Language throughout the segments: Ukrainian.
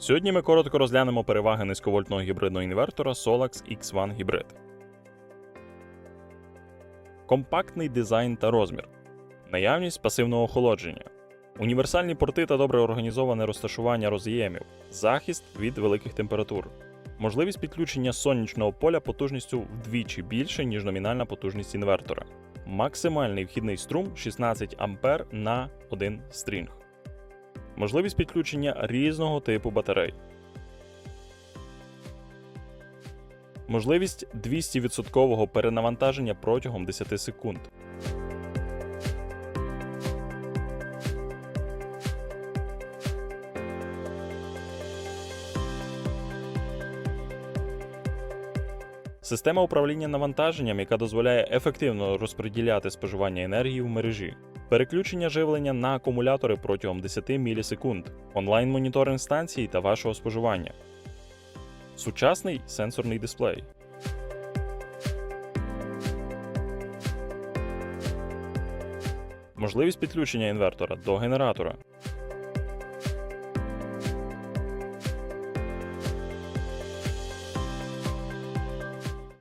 Сьогодні ми коротко розглянемо переваги низьковольтного гібридного інвертора Solax X1 Hybrid. Компактний дизайн та розмір. Наявність пасивного охолодження. Універсальні порти та добре організоване розташування роз'ємів. Захист від великих температур. Можливість підключення сонячного поля потужністю вдвічі більше, ніж номінальна потужність інвертора. Максимальний вхідний струм 16 А на 1 стрінг. Можливість підключення різного типу батарей. Можливість 200% перенавантаження протягом 10 секунд. Система управління навантаженням, яка дозволяє ефективно розподіляти споживання енергії в мережі. Переключення живлення на акумулятори протягом 10 мілісекунд, онлайн-моніторинг станції та вашого споживання. Сучасний сенсорний дисплей. Можливість підключення інвертора до генератора.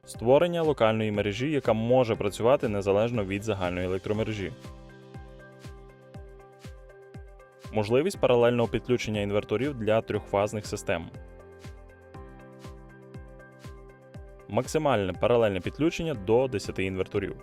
Створення локальної мережі, яка може працювати незалежно від загальної електромережі. Можливість паралельного підключення інверторів для трьохфазних систем. Максимальне паралельне підключення до 10 інверторів.